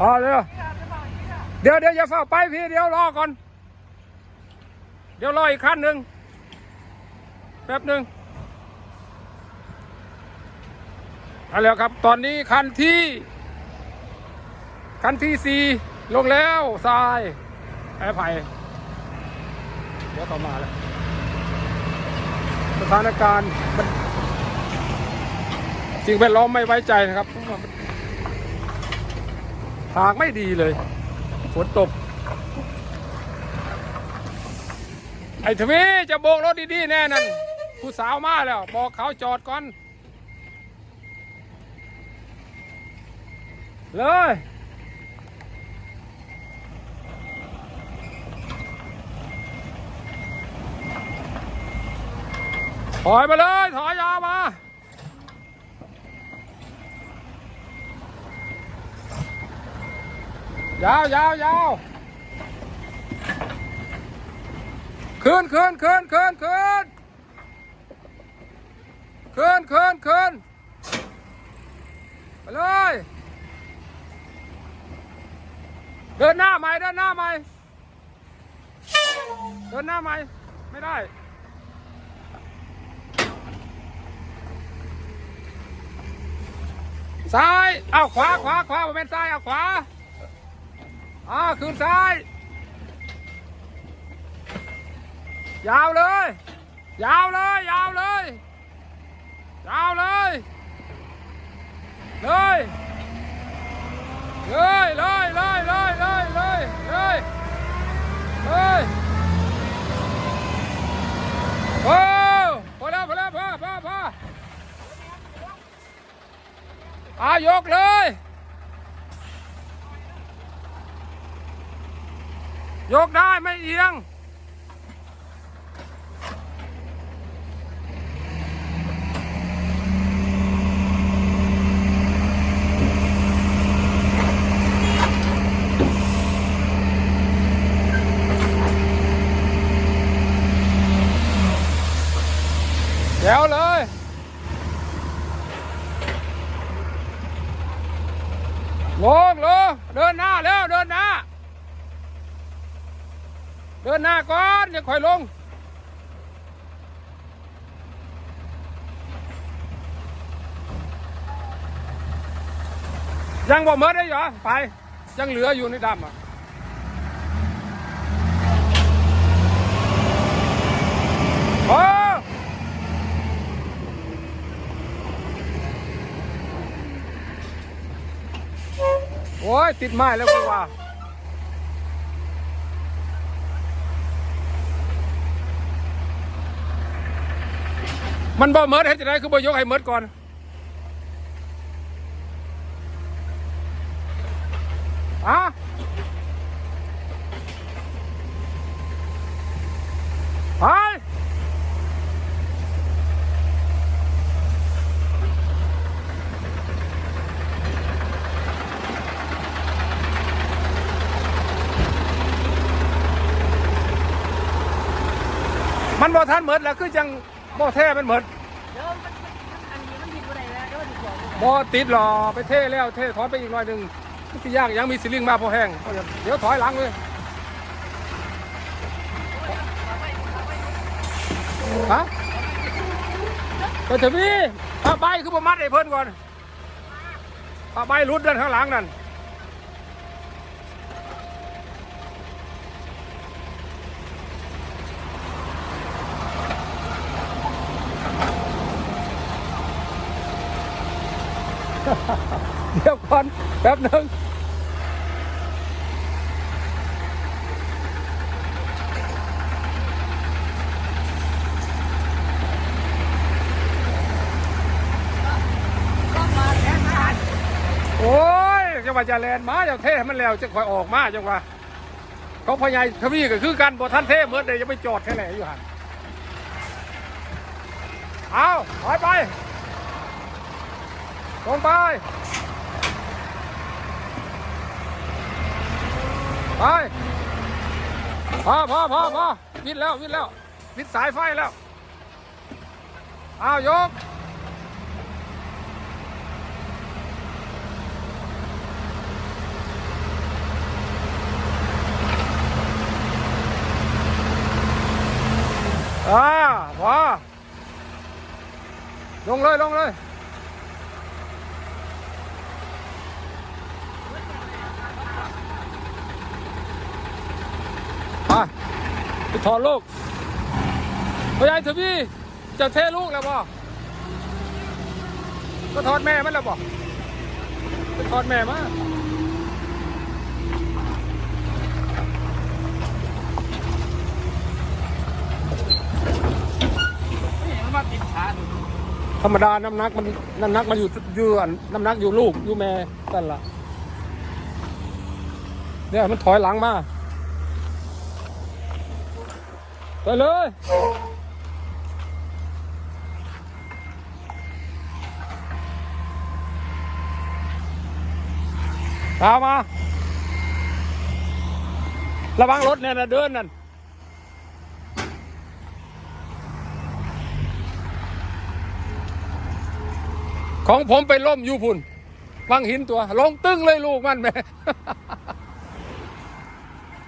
อ๋อเดี๋ยวเดี๋ยวเดี๋ยวอย่าเฝ้าไปพี่เดี๋ยวรอก่อน เดี๋ยวรออีกคันหนึ่งแป๊บหนึ่งเอาแล้วครับ ตอนนี้คันที่ คันที่สี่ลงแล้วทรายไอ้ไผ่เดี๋ยวเขามาแล้วสถานการณ์สิ่งแวดล้อมไม่ไว้ใจนะครับเพราะว่ามัน ทางไม่ดีเลย ฝนตก ไอ้ทวีจะโบกรถดีๆแน่นั่น ผู้สาวมาแล้ว บอกเขาจอดก่อน เลยถอยมาเลย ถอยยาวมา ยาวยาวยาวขึ้นขึ้นขึ้นขึ้นขึ้นขึ้นขึ้นขึ้นไปเลย เดินหน้าใหม่เดินหน้าใหม่เดินหน้าใหม่ไม่ได้ซ้าย เอาขวา ขวา ขวาผมเป็นซ้าย เอาขวา อ่าคืนซ้าย ยาวเลย ยาวเลย ยาวเลย ยาวเลย เลย เลยเลยเลยเลยเลยเลยเลยเลยโอ้พอแล้วพอแล้วพอพอพออายกเลย ยกได้ไม่เอียง เดี๋ยวเลย ลงลงเดินหน้าแล้วเดินหน้า เดินหน้าก่อนอย่าค่อยลง ยังบ่เมิดได้เหรอไป ยังเหลืออยู่ในดำอะโอ้โอ้ยติดไม้แล้วกูว่า มันบ่เมิดเห็นจะได้คือบ่ยกให้เมิดก่อน อะไปมันบ่ทันเมิดแล้วคือจัง บ่แท้มันเมิดเดี๋ยวมันมันอันนี้มันผิดอะไรแล้วเดี๋ยวมันผิดบอกบ่ติดหรอไปเท่แล้วเท่ถอยไปอีกหน่อยหนึ่งมันสิยากยังมีสิลิงมาพอแห้งเดี๋ยวถอยหลังเลยฮะไปเถอะพี่ผ้าใบคือประมัดไอ้เพิ่นก่อนผ้าใบรุดด้านข้างหลังนั่น เดี๋ยวก่อน แป๊บนึงโอ้ยจังหวะจะแลนมาจะเทให้มันแล้วจะคอยออกมาจังหวะเขาพยายทวีก็คือกันบ่ท่านเทเมื่อเดี๋ยวจะไปจอดแค่ไหนอยู่หันเอาถอยไปตรงไป ไปพอพอพอพอวิ่งแล้ววิ่งแล้ววิ่งสายไฟแล้วอ้าวยกอ่าพอลงเลยลงเลย ไปถอดลูกพยายทวีจะเทลูกแล้วบ่ก็ถอดแม่มันแล้วบ่ไปถอดแม่มามันมาติดขาดูธรรมดา น้ำหนักมัน น้ำหนักมันอยู่อยู่อนน้ำหนักอยู่ลูก อยู่แม่นั่นละเนี่ยมันถอยหลังมา ไปเลยตามมา ระวังรถเนี่ยนะเดินนั่นของผมไปล่มอยู่พุ่นวังหินตัว ลงตึ้งเลยลูกมันแม่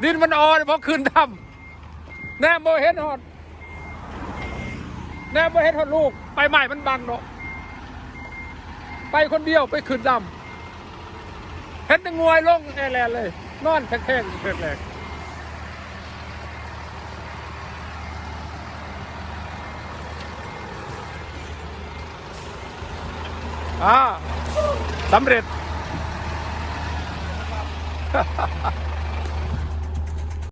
ดินมันอ่อนเพราะขึ้นดำ แน่โมเห็นหอดแน่โมเห็นหอดลูก ไปใหม่มันบังเนาะไปคนเดียวไปขึ้นดำเห็นแตงวยลงแอแลเลย นอนแข็งๆแรกๆอ่าสำเร็จ